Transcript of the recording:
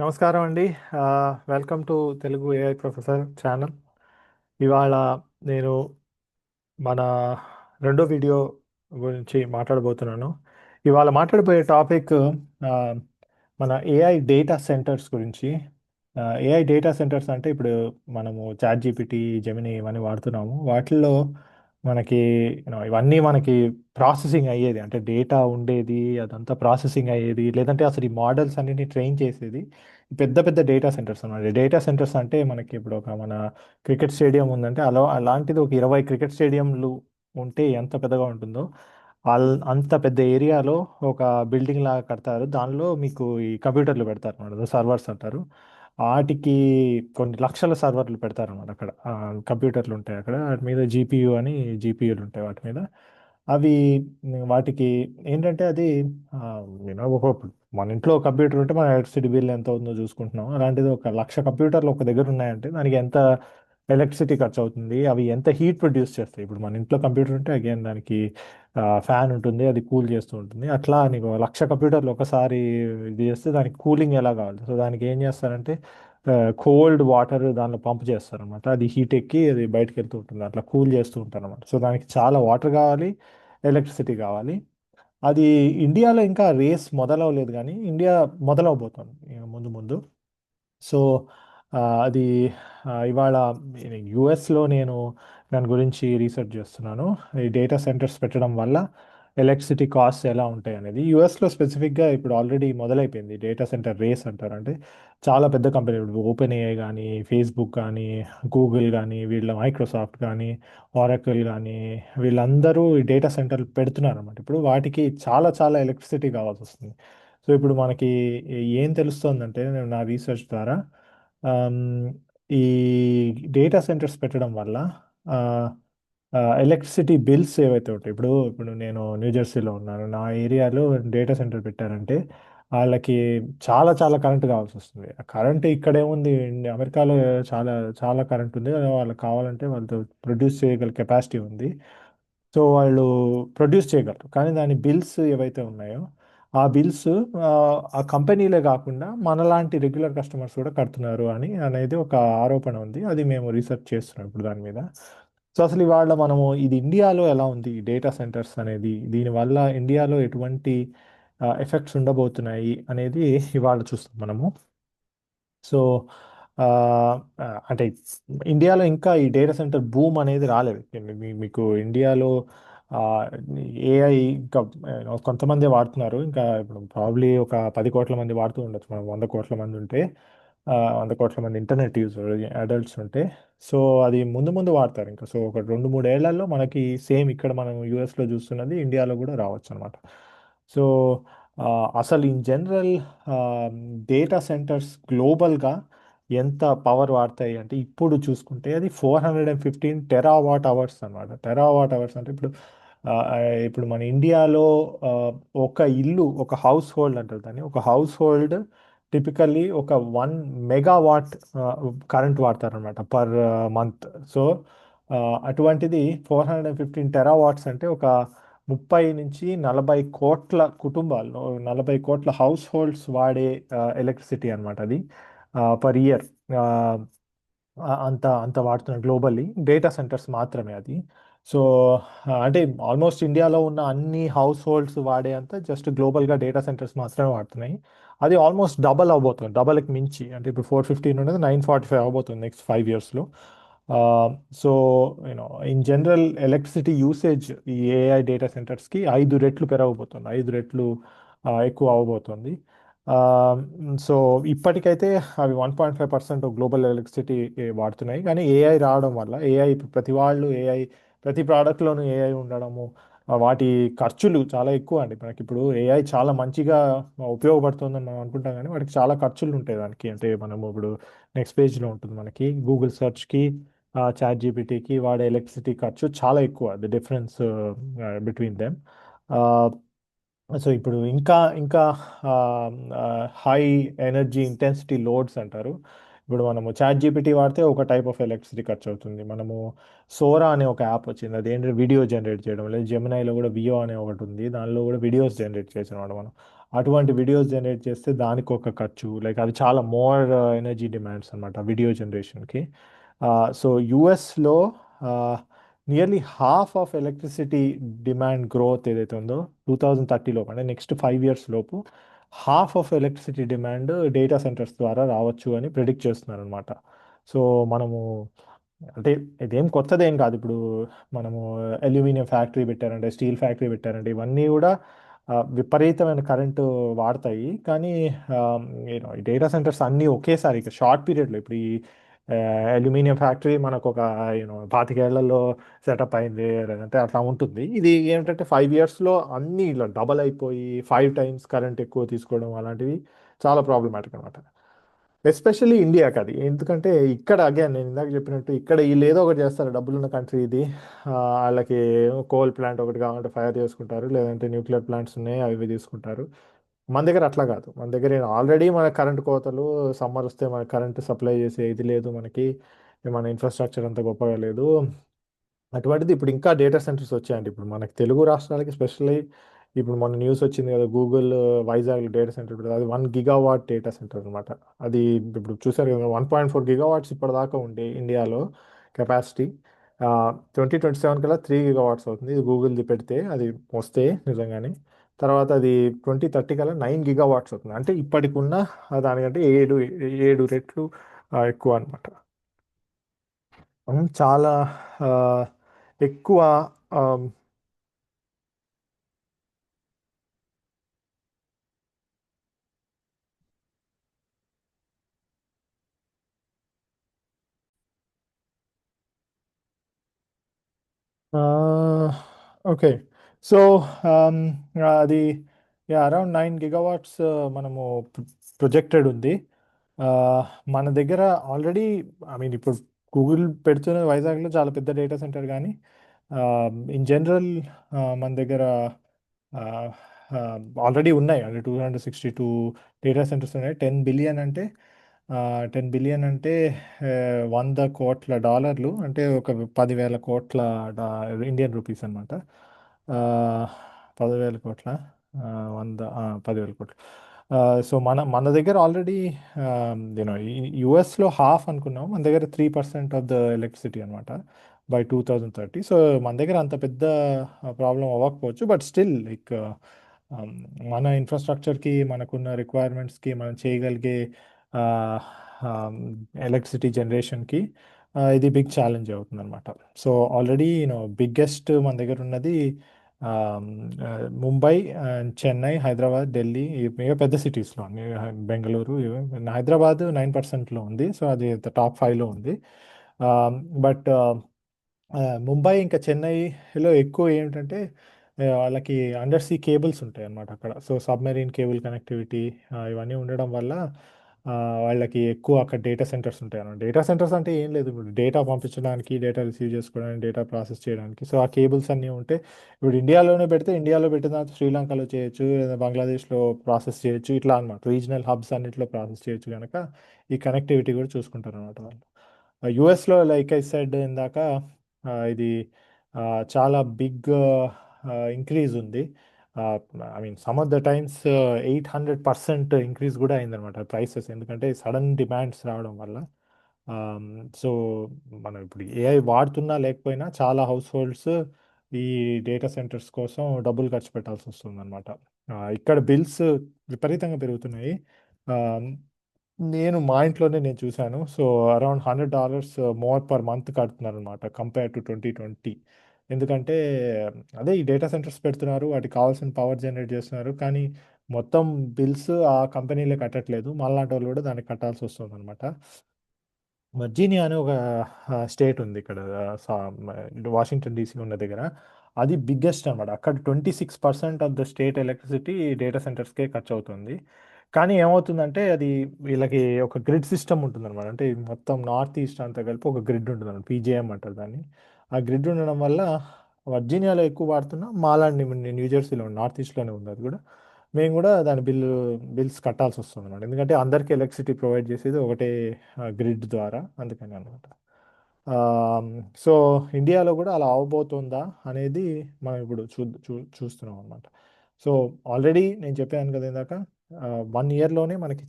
నమస్కారం అండి. Welcome to Telugu AI professor channel. ఇవాళ నేను మన రెండో వీడియో గురించి మాట్లాడబోతున్నాను. ఇవాళ మాట్లాడబోయే టాపిక్ మన ఏఐ డేటా సెంటర్స్ గురించి. ఏఐ డేటా సెంటర్స్ అంటే ఇప్పుడు మనము చాట్ జీపీటీ జమిని ఇవన్నీ వాడుతున్నాము. వాటిల్లో మనకి ఇవన్నీ మనకి ప్రాసెసింగ్ అయ్యేది. అంటే డేటా ఉండేది అదంతా ప్రాసెసింగ్ అయ్యేది లేదంటే అసలు ఈ మోడల్స్ అన్నిటిని ట్రైన్ చేసేది పెద్ద పెద్ద డేటా సెంటర్స్ అన్నమాట. డేటా సెంటర్స్ అంటే మనకి ఇప్పుడు ఒక మన క్రికెట్ స్టేడియం ఉందంటే అలా అలాంటిది ఒక ఇరవై క్రికెట్ స్టేడియంలు ఉంటే ఎంత పెద్దగా ఉంటుందో అల్ అంత పెద్ద ఏరియాలో ఒక బిల్డింగ్ లాగా కడతారు. దానిలో మీకు ఈ కంప్యూటర్లు పెడతారు అన్నమాట సర్వర్స్ అంటారు. వాటికి కొన్ని లక్షల సర్వర్లు పెడతారన్నమాట అక్కడ. కంప్యూటర్లు ఉంటాయి అక్కడ. వాటి మీద జీపీయూ అని జీపీయూలు ఉంటాయి వాటి మీద. అవి వాటికి ఏంటంటే అది యూనో ఒక మన ఇంట్లో కంప్యూటర్ ఉంటే మన ఎలక్ట్రిసిటీ బిల్ ఎంత ఉందో చూసుకుంటున్నాం అలాంటిది ఒక లక్ష కంప్యూటర్లు ఒక దగ్గర ఉన్నాయంటే దానికి ఎంత ఎలక్ట్రిసిటీ ఖర్చు అవుతుంది అవి ఎంత హీట్ ప్రొడ్యూస్ చేస్తాయి. ఇప్పుడు మన ఇంట్లో కంప్యూటర్ ఉంటే అగైన్ దానికి ఫ్యాన్ ఉంటుంది అది కూల్ చేస్తూ ఉంటుంది. అట్లా నీకు లక్ష కంప్యూటర్లు ఒకసారి ఇది చేస్తే దానికి కూలింగ్ ఎలా కావాలి? సో దానికి ఏం చేస్తారంటే కోల్డ్ వాటర్ దానిలో పంప్ చేస్తారు అనమాట అది హీట్ ఎక్కి అది బయటకు వెళ్తూ ఉంటుంది. అట్లా కూల్ చేస్తూ ఉంటారు అనమాట సో దానికి చాలా వాటర్ కావాలి ఎలక్ట్రిసిటీ కావాలి. అది ఇండియాలో ఇంకా రేస్ మొదలవలేదు కానీ ఇండియా మొదలవబోతోంది ముందు ముందు. సో అది ఇవాళ యుఎస్లో నేను దాని గురించి రీసెర్చ్ చేస్తున్నాను. ఈ డేటా సెంటర్స్ పెట్టడం వల్ల ఎలక్ట్రిసిటీ కాస్ట్ ఎలా ఉంటాయి అనేది. యుఎస్లో స్పెసిఫిక్గా ఇప్పుడు ఆల్రెడీ మొదలైపోయింది. డేటా సెంటర్ రేస్ అంటారు. అంటే చాలా పెద్ద కంపెనీ ఇప్పుడు ఓపెన్ ఏఐ కానీ ఫేస్బుక్ కానీ గూగుల్ కానీ వీళ్ళ మైక్రోసాఫ్ట్ కానీ ఆరకిల్ కానీ వీళ్ళందరూ ఈ డేటా సెంటర్లు పెడుతున్నారు అనమాట ఇప్పుడు వాటికి చాలా చాలా ఎలక్ట్రిసిటీ కావాల్సి వస్తుంది. సో ఇప్పుడు మనకి ఏం తెలుస్తోందంటే నేను నా రీసెర్చ్ ద్వారా ఈ డేటా సెంటర్స్ పెట్టడం వల్ల ఎలక్ట్రిసిటీ బిల్స్ ఏవైతే ఉంటాయి ఇప్పుడు ఇప్పుడు నేను న్యూజెర్సీలో ఉన్నాను నా ఏరియాలో డేటా సెంటర్ పెట్టారంటే వాళ్ళకి చాలా చాలా కరెంట్ కావాల్సి వస్తుంది. ఆ కరెంట్ ఇక్కడేముంది అమెరికాలో చాలా చాలా కరెంట్ ఉంది. వాళ్ళకి కావాలంటే వాళ్ళతో ప్రొడ్యూస్ చేయగల కెపాసిటీ ఉంది. సో వాళ్ళు ప్రొడ్యూస్ చేయగలరు. కానీ దాని బిల్స్ ఏవైతే ఉన్నాయో ఆ బిల్స్ ఆ కంపెనీలే కాకుండా మనలాంటి రెగ్యులర్ కస్టమర్స్ కూడా కడుతున్నారు అని అనేది ఒక ఆరోపణ ఉంది. అది మేము రీసెర్చ్ చేస్తున్నాం ఇప్పుడు దాని మీద. సో అసలు ఇవాళ మనము ఇది ఇండియాలో ఎలా ఉంది? డేటా సెంటర్స్ అనేది దీనివల్ల ఇండియాలో ఎటువంటి ఎఫెక్ట్స్ ఉండబోతున్నాయి అనేది ఇవాళ చూస్తాం మనము. సో అంటే ఇండియాలో ఇంకా ఈ డేటా సెంటర్ బూమ్ అనేది రాలేదు. మీకు ఇండియాలో ఏఐ ఇంకా కొంతమంది వాడుతున్నారు. ఇంకా ఇప్పుడు ప్రాబ్లీ ఒక పది కోట్ల మంది వాడుతూ ఉండొచ్చు. మనం వంద కోట్ల మంది ఉంటే ఆ, వంద కోట్ల మంది ఇంటర్నెట్ యూజర్ అడల్ట్స్ ఉంటే. సో అది ముందు ముందు వాడతారు ఇంకా. సో ఒక రెండు మూడు ఏళ్ళలో మనకి సేమ్ ఇక్కడ మనం యూఎస్లో చూస్తున్నది ఇండియాలో కూడా రావచ్చు అనమాట సో ఆ, అసలు ఇన్ జనరల్ డేటా సెంటర్స్ గ్లోబల్గా ఎంత పవర్ వాడతాయి అంటే ఇప్పుడు చూసుకుంటే అది four hundred and fifteen terawatt hours అనమాట టెరావాట్ అవర్స్ అంటే ఇప్పుడు ఇప్పుడు మన ఇండియాలో ఒక ఇల్లు ఒక హౌస్ హోల్డ్ అంటారు దాన్ని. ఒక హౌస్ హోల్డ్ టిపికల్లీ ఒక వన్ మెగావాట్ కరెంట్ వాడతారనమాట పర్ మంత్ సో అటువంటిది four hundred and fifteen terawatts అంటే ఒక ముప్పై నుంచి నలభై కోట్ల కుటుంబాల్లో నలభై కోట్ల హౌస్ హోల్డ్స్ వాడే ఎలక్ట్రిసిటీ అనమాట అది పర్ ఇయర్ అంత అంత వాడుతున్నారు గ్లోబల్లీ డేటా సెంటర్స్ మాత్రమే అది. సో అంటే ఆల్మోస్ట్ ఇండియాలో ఉన్న అన్ని హౌస్ హోల్డ్స్ వాడే అంత జస్ట్ గ్లోబల్గా డేటా సెంటర్స్ మాత్రమే వాడుతున్నాయి. అది ఆల్మోస్ట్ డబల్ అవబోతుంది డబల్కి మించి. అంటే ఇప్పుడు ఫోర్ ఫిఫ్టీన్ ఉండేది నైన్ ఫార్టీ ఫైవ్ అవబోతుంది నెక్స్ట్ ఫైవ్ ఇయర్స్లో. So you know in general electricity usage ఈ ఏఐ డేటా సెంటర్స్కి ఐదు రెట్లు పెరగబోతుంది. ఐదు రెట్లు ఎక్కువ అవ్వబోతుంది. సో ఇప్పటికైతే అవి one point five percent global electricity వాడుతున్నాయి. కానీ ఏఐ రావడం వల్ల ఏఐ ప్రతి వాళ్ళు ఏఐ ప్రతి ప్రోడక్ట్లోనూ ఏఐ ఉండడము వాటి ఖర్చులు చాలా ఎక్కువ అండి. మనకి ఇప్పుడు ఏఐ చాలా మంచిగా ఉపయోగపడుతుందని మనం అనుకుంటాం కానీ వాటికి చాలా ఖర్చులు ఉంటాయి దానికి. అంటే మనము ఇప్పుడు నెక్స్ట్ పేజ్లో ఉంటుంది మనకి గూగుల్ సెర్చ్కి చాట్ జీపీటీకి వాడే ఎలక్ట్రిసిటీ ఖర్చు చాలా ఎక్కువ the difference between them so ఇప్పుడు ఇంకా ఇంకా హై ఎనర్జీ ఇంటెన్సిటీ లోడ్స్ అంటారు. ఇప్పుడు మనము చాట్ జీపీటీ వాడితే ఒక టైప్ ఆఫ్ ఎలక్ట్రిసిటీ ఖర్చు అవుతుంది మనము సోరా అనే ఒక యాప్ వచ్చింది. అది ఏంటంటే వీడియో జనరేట్ చేయడం లేదు. జెమినైలో కూడా వియో అనే ఒకటి ఉంది. దానిలో కూడా వీడియోస్ జనరేట్ చేసినమాట మనం. అటువంటి వీడియోస్ జనరేట్ చేస్తే దానికి ఒక ఖర్చు. లైక్ అది చాలా మోర్ ఎనర్జీ డిమాండ్స్ అనమాట వీడియో జనరేషన్కి. సో యుఎస్లో nearly half of electricity demand growth ఏదైతే ఉందో టూ థౌజండ్ థర్టీ లోపు అంటే నెక్స్ట్ ఫైవ్ ఇయర్స్ లోపు half of electricity demand data centres ద్వారా రావచ్చు అని ప్రిడిక్ట్ చేస్తున్నారు అనమాట సో మనము అంటే ఇదేం కొత్తదేం కాదు. ఇప్పుడు మనము అల్యూమినియం ఫ్యాక్టరీ పెట్టారంటే స్టీల్ ఫ్యాక్టరీ పెట్టారంటే ఇవన్నీ కూడా విపరీతమైన కరెంటు వాడతాయి. కానీ ఈ డేటా సెంటర్స్ అన్నీ ఒకేసారి షార్ట్ పీరియడ్లో ఇప్పుడు ఈ అల్యూమినియం ఫ్యాక్టరీ మనకు ఒక యూనో పాతికేళ్ళలో సెటప్ అయింది లేదంటే అట్లా ఉంటుంది. ఇది ఏంటంటే ఫైవ్ ఇయర్స్లో అన్నీ ఇలా డబల్ అయిపోయి ఫైవ్ టైమ్స్ కరెంట్ ఎక్కువ తీసుకోవడం అలాంటివి చాలా ప్రాబ్లమాటిక్ అనమాట ఎస్పెషల్లీ ఇండియాకి అది. ఎందుకంటే ఇక్కడ అగైన్ నేను ఇందాక చెప్పినట్టు ఇక్కడ వీళ్ళు ఏదో ఒకటి చేస్తారు. డబ్బులున్న కంట్రీ ఇది. వాళ్ళకి కోల్ ప్లాంట్ ఒకటి కావాలంటే ఫైర్ చేసుకుంటారు. లేదంటే న్యూక్లియర్ ప్లాంట్స్ ఉన్నాయి అవి తీసుకుంటారు. మన దగ్గర అట్లా కాదు. మన దగ్గర ఆల్రెడీ మన కరెంట్ కోతలు సమ్మర్ వస్తే మన కరెంట్ సప్లై చేసే ఇది లేదు మనకి. మన ఇన్ఫ్రాస్ట్రక్చర్ అంత గొప్పగా లేదు. అటువంటిది ఇప్పుడు ఇంకా డేటా సెంటర్స్ వచ్చాయండి. ఇప్పుడు మనకి తెలుగు రాష్ట్రాలకి స్పెషల్లీ ఇప్పుడు మన న్యూస్ వచ్చింది కదా గూగుల్ వైజాగ్ డేటా సెంటర్ అది వన్ గిగావాట్ డేటా సెంటర్ అనమాట అది ఇప్పుడు చూసారు కదా వన్ పాయింట్ ఫోర్ గిగావాట్స్ ఇప్పటిదాకా ఉండే ఇండియాలో కెపాసిటీ. ట్వంటీ ట్వంటీ సెవెన్ కల్లా త్రీ గిగావాట్స్ అవుతుంది. ఇది గూగుల్ది పెడితే అది వస్తే నిజంగానే తర్వాత అది ట్వంటీ థర్టీ కల్లా నైన్ గిగావాట్స్ అవుతుంది. అంటే ఇప్పటికి ఉన్న దానికంటే ఏడు ఏడు రెట్లు ఎక్కువ అనమాట చాలా ఎక్కువ ఓకే. సో um, uh, అది అరౌండ్ నైన్ గిగావాట్స్ మనము ప్రొజెక్టెడ్ ఉంది. Uh, మన దగ్గర ఆల్రెడీ ఐ మీన్ ఇప్పుడు గూగుల్ పెడుతున్న వైజాగ్లో చాలా పెద్ద డేటా సెంటర్ కానీ ఇన్ జనరల్ మన దగ్గర uh, um, ఆల్రెడీ ఉన్నాయి. అంటే two hundred sixty two data centers ఉన్నాయి. టెన్ బిలియన్ అంటే టెన్ బిలియన్ అంటే వంద కోట్ల డాలర్లు. అంటే ఒక పదివేల కోట్ల ఇండియన్ రూపీస్ అనమాట పదివేల కోట్ల? వంద పదివేల కోట్లు. సో మన మన దగ్గర ఆల్రెడీ యూనో యుఎస్లో హాఫ్ అనుకున్నాం. మన దగ్గర three percent of the electricity అనమాట by two thousand thirty. So మన దగ్గర అంత పెద్ద ప్రాబ్లం అవ్వకపోవచ్చు. బట్ స్టిల్ లైక్ మన ఇన్ఫ్రాస్ట్రక్చర్కి మనకున్న రిక్వైర్మెంట్స్కి మనం చేయగలిగే ఎలక్ట్రిసిటీ జనరేషన్కి ఇది బిగ్ ఛాలెంజ్ అవుతుంది అనమాట సో ఆల్రెడీ యూనో బిగ్గెస్ట్ మన దగ్గర ఉన్నది ముంబై అండ్ చెన్నై హైదరాబాద్ ఢిల్లీ ఈ పెద్ద సిటీస్లో బెంగళూరు ఇవి. హైదరాబాద్ నైన్ పర్సెంట్లో ఉంది. సో అది టాప్ ఫైవ్లో ఉంది. బట్ ముంబై ఇంకా చెన్నైలో ఎక్కువ ఏంటంటే వాళ్ళకి అండర్ సీ కేబుల్స్ ఉంటాయి అన్నమాట అక్కడ సో సబ్మెరీన్ కేబుల్ కనెక్టివిటీ ఇవన్నీ ఉండడం వల్ల వాళ్ళకి ఎక్కువ అక్కడ డేటా సెంటర్స్ ఉంటాయి అన్నమాట. డేటా సెంటర్స్ అంటే ఏం లేదు. ఇప్పుడు డేటా పంపించడానికి డేటా రిసీవ్ చేసుకోవడానికి డేటా ప్రాసెస్ చేయడానికి. సో ఆ కేబుల్స్ అన్నీ ఉంటే ఇప్పుడు ఇండియాలోనే పెడితే ఇండియాలో పెట్టిన తర్వాత శ్రీలంకలో చేయొచ్చు లేదా బంగ్లాదేశ్లో ప్రాసెస్ చేయొచ్చు ఇట్లా అనమాట రీజనల్ హబ్స్ అన్నిట్లో ప్రాసెస్ చేయొచ్చు కనుక ఈ కనెక్టివిటీ కూడా చూసుకుంటారు అనమాట వాళ్ళు. యుఎస్లో లైక్ ఐ సెడ్ ఇందాక ఇది చాలా బిగ్ ఇంక్రీజ్ ఉంది. I mean some of the times eight hundred percent increase కూడా అయిందనమాట ప్రైసెస్ ఎందుకంటే సడన్ డిమాండ్స్ రావడం వల్ల. సో మనం ఇప్పుడు ఏఐ వాడుతున్నా లేకపోయినా చాలా హౌస్ హోల్డ్స్ ఈ డేటా సెంటర్స్ కోసం డబ్బులు ఖర్చు పెట్టాల్సి వస్తుందన్నమాట. ఇక్కడ బిల్స్ విపరీతంగా పెరుగుతున్నాయి. నేను మా ఇంట్లోనే నేను చూశాను. So around hundred dollars more per month కడుతున్నారు అనమాట కంపేర్ టు ట్వంటీ ట్వంటీ ఎందుకంటే అదే ఈ డేటా సెంటర్స్ పెడుతున్నారు వాటికి కావాల్సిన పవర్ జనరేట్ చేస్తున్నారు. కానీ మొత్తం బిల్స్ ఆ కంపెనీలే కట్టట్లేదు. మళ్ళాంటి వాళ్ళు కూడా దానికి కట్టాల్సి వస్తుంది అనమాట వర్జీనియా అనే ఒక స్టేట్ ఉంది ఇక్కడ. సా- వాషింగ్టన్ డీసీ ఉన్న దగ్గర. అది బిగ్గెస్ట్ అనమాట అక్కడ twenty six percent of the state electricity data సెంటర్స్కే ఖర్చు అవుతుంది కానీ ఏమవుతుందంటే అది వీళ్ళకి ఒక గ్రిడ్ సిస్టమ్ ఉంటుంది అనమాట అంటే మొత్తం నార్త్ ఈస్ట్ అంతా కలిపి ఒక గ్రిడ్ ఉంటుంది అనమాట పీజేఎం అంటారు దాన్ని. ఆ గ్రిడ్ ఉండడం వల్ల వర్జీనియాలో ఎక్కువ వాడుతున్నా మాలాంటి న్యూ జెర్సీలో నార్త్ ఈస్ట్లోనే ఉంది అది కూడా. మేము కూడా దాని బిల్లు బిల్స్ కట్టాల్సి వస్తుంది అనమాట ఎందుకంటే అందరికీ ఎలక్ట్రిసిటీ ప్రొవైడ్ చేసేది ఒకటే గ్రిడ్ ద్వారా అందుకని అనమాట సో ఇండియాలో కూడా అలా అవబోతుందా అనేది మనం ఇప్పుడు చూ చూ చూస్తున్నాం అనమాట సో ఆల్రెడీ నేను చెప్పాను కదా ఇందాక వన్ ఇయర్లోనే మనకి